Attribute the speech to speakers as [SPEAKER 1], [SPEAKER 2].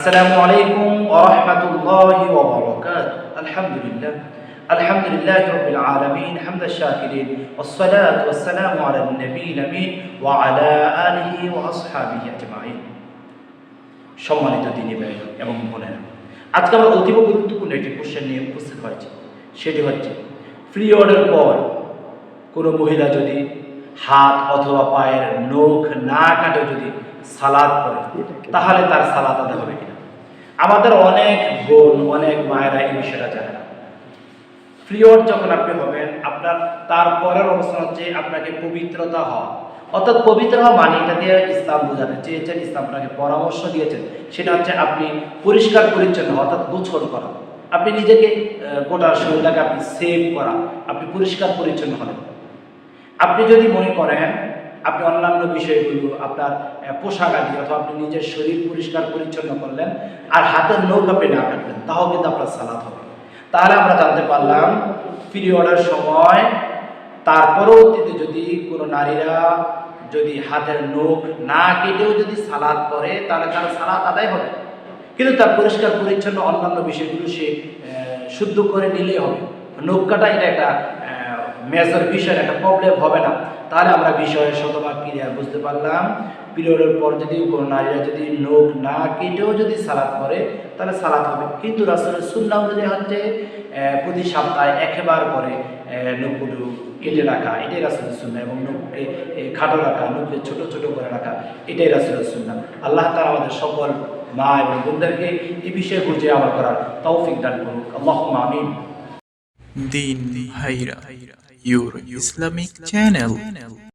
[SPEAKER 1] السلام عليكم ورحمة الله وبركاته الحمد لله الحمد لله رب العالمين حمد الشاكرين والصلاة والسلام على النبي الأمين وعلى آله وأصحابه أجمعين সম্মানিত দিনী ভাই এবং বোনেরা আজকে আমরা অতীব গুরুত্বপূর্ণ একটি কোশ্চেন নিয়ে উপস্থিত হয়েছে সেটি হচ্ছে পিরিয়ডের পর কোনো মহিলা যদি হাত অথবা পায়ের নখ না কাটে যদি সালাদ পড়ে তাহলে তার সালাদ আদায় হবে কিনা? আমাদের অনেক বোন অনেক মায়েরা এই বিষয়টা জানে না। পিরিয়ড যখন আপনি হবেন আপনার তারপরের অবস্থান হচ্ছে আপনাকে পবিত্রতা হওয়া। অর্থাৎ পবিত্র হওয়া মানে এটা দিয়ে ইসলাম বোঝাতে চেয়েছেন ইসলাম আপনাকে পরামর্শ দিয়েছেন। সেটা হচ্ছে আপনি পরিষ্কার পরিচ্ছন্ন অর্থাৎ গোছল করা। আপনি নিজেকে গোটা শরীরটাকে আপনি সেভ করা। আপনি পরিষ্কার পরিচ্ছন্ন হবেন আপনি যদি মনে করেন, আপনি অন্যান্য বিষয়গুলো আপনার পোশাক আদি অথবা আপনি নিজের শরীর পরিষ্কার পরিচ্ছন্ন করলেন আর হাতের নখ আপনি না কাটলেন তাও কিন্তু আপনার সালাদ হবে। তাহলে আমরা জানতে পারলাম পিরিয়ডের সময় তার পরবর্তীতে যদি কোনো নারীরা যদি হাতের নখ না কেটেও যদি সালাদ করে তাহলে তার সালাদ আদায় হবে। কিন্তু তার পরিষ্কার পরিচ্ছন্ন অন্যান্য বিষয়গুলো সে শুদ্ধ করে নিলেই হবে। নখ কাটা এটা একটা মেজর বিষয় একটা প্রবলেম হবে না। তাহলে আমরা বিষয়ে শতভাগ ক্লিয়ার বুঝতে পারলাম। পিরিয়ডের পর যদি কোনো নারীরা যদি নখ না কেটেও যদি সালাদ করে, তাহলে সালাদ হবে। কিন্তু রাসুলের সুন্না অনুযায়ী হচ্ছে প্রতি সপ্তাহে একবার করে নখগুলো কেটে রাখা, এটাই রাসুলের সুন্না এবং নখকে খাটো রাখা, নখকে ছোট ছোট করে রাখা, এটাই রাসুলের সুন্না আল্লাহ তারা আমাদের সকল মা এবং বোনদেরকে এই বিষয়ে বুঝে আমার করার তৌফিক দান করুক। আল্লাহ আমিন।
[SPEAKER 2] দিন ভাইরা your Islamic channel.